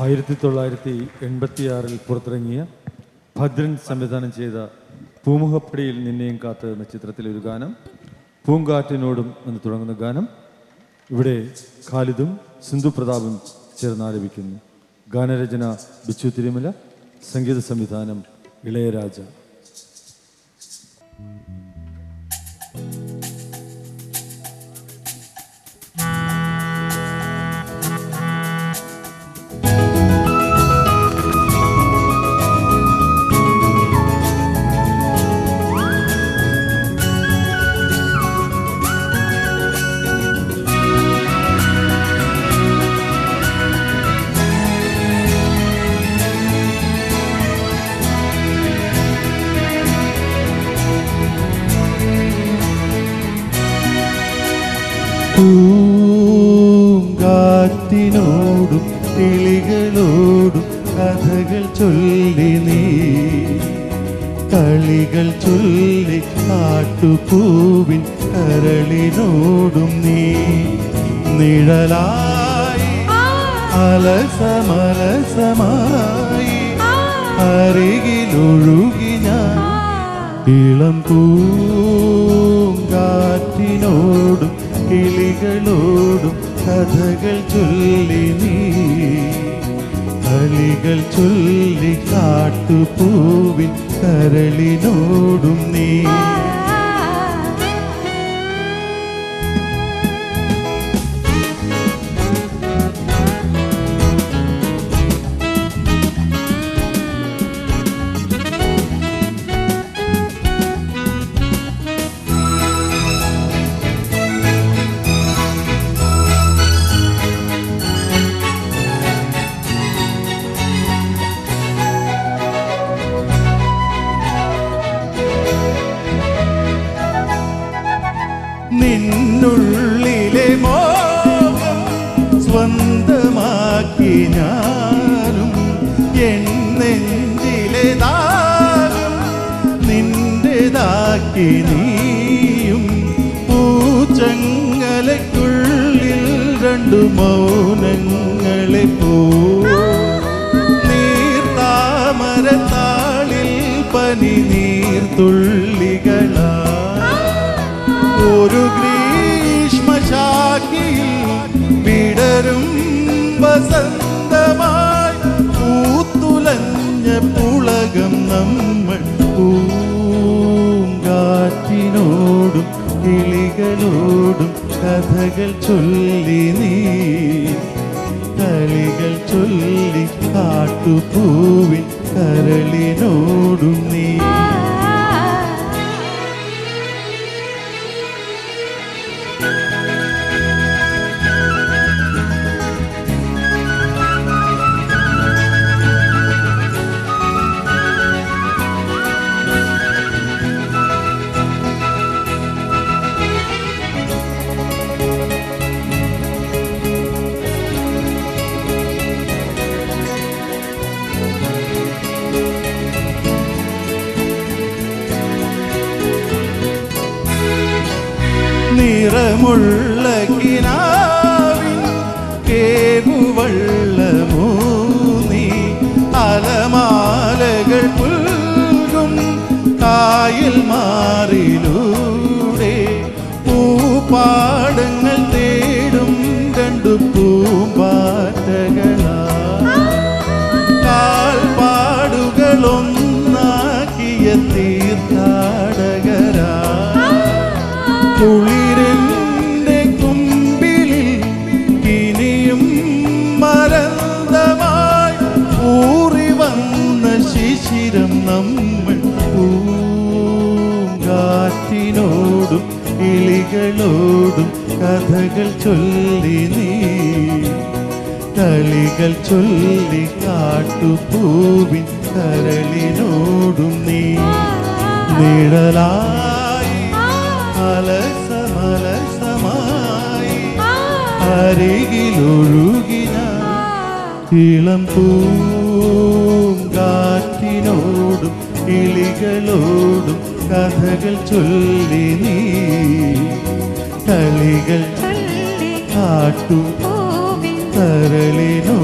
ആയിരത്തി തൊള്ളായിരത്തി എൺപത്തിയാറിൽ പുറത്തിറങ്ങിയ ഭദ്രൻ സംവിധാനം ചെയ്ത പൂമുഖപ്പടിയിൽ നിന്നെയും കാത്ത് എന്ന ചിത്രത്തിലെ ഒരു ഗാനം പൂങ്കാറ്റിനോടും എന്ന് തുടങ്ങുന്ന ഗാനം ഇവിടെ ഖാലിദും സിന്ധു പ്രതാപും ചേർന്ന് ആലപിക്കുന്നു. ഗാനരചന ബിച്ചു തിരുമല സംഗീത സംവിധാനം ഇളയരാജ. പൂങ്കാറ്റിനോടും കിളികളോടും കഥകൾ ചൊല്ലി നീ. കളികൾ ചൊല്ലി കാട്ടുപൂവിൻ കരളിനോടും നീ. നിഴലായി അലസമലസമായി അരികിലൊഴുകി ഞാൻ ഇളം പൂങ്കാറ്റിനോടും കിളികളോടും കഥകൾ ചൊല്ലി നീ. കളികൾ ചൊല്ലി കാട്ടുപൂവിൻ കരളിനോടും നീ. നിന്നുള്ളിലെ മോഹം സ്വന്തമാക്കി ഞാനും എന്നെഞ്ചിലെ ദാഹം നിന്റേതാക്കി നീയും പൂച്ചങ്ങലയ്ക്കുള്ളിൽ രണ്ടു മൗനങ്ങളെ പോ നീർത്താമരത്താളിൽ പനി നീർത്തുള്ളികളാ ഒരു ഗ്രീഷ്മശാഖിയിൽ വിടരും വസന്തമായി പൂത്തുലഞ്ഞ പുളകം നമ്മൾ പൂങ്കാറ്റിനോടും കിളികളോടും കഥകൾ ചൊല്ലി നീ കളികൾ ചൊല്ലി കാട്ടുപൂവിൻ കരളിനോടും നീ നിറമുള്ള കിനാവിൻ നീ? അലമാലകൾ പുൽകും കായൽ മാറിലൂടെ നമ്മൾ പൂങ്കാറ്റിനോടും കിളികളോടും കഥകൾ ചൊല്ലി നീ. കളികൾ ചൊല്ലി കാട്ടുപൂവിൻ കരളിനോടും നീ. നിഴലായി അലസമലസമായി അരികിലൊഴുകിന ഇളം പൂങ്കാറ്റിനോടും കിളികളോടും കഥകൾ ചൊല്ലി നീ. കളികൾ കാട്ടു കരളിനോ